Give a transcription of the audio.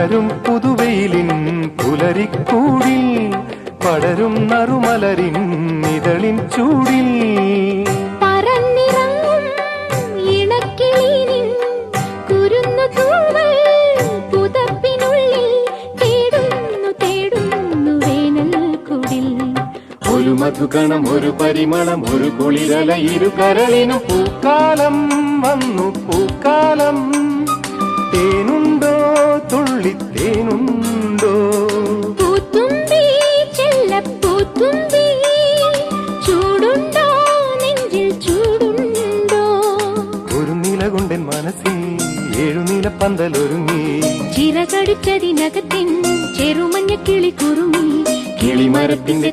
പുലരും പുതുവെയിലിൻ പുലരിക്കൂടിൽ പടരും നറുമലരിൻ നിതളിൻ ചൂടിൽ. ഒരു മധുഗണം ഒരു പരിമളം ഒരു കുളിരല ഇരു കരളിനും പൂക്കാലം വന്നു പൂക്കാലം തുള്ളിത്തേനുണ്ടോ പൂത്തുമ്പി ചെല്ലപ്പൂത്തുമ്പി ചൂടുണ്ടോ നെഞ്ചിൽ ചൂടുണ്ടോ ഒരു നില കൊണ്ടൻ മനസ്സിൽ ഏഴുനില പന്തലൊരുങ്ങി ചിറകടിച്ചതിനകത്തിൻ ചെറുമഞ്ഞ കിളി കുറുമി കിളിമരത്തിന്റെ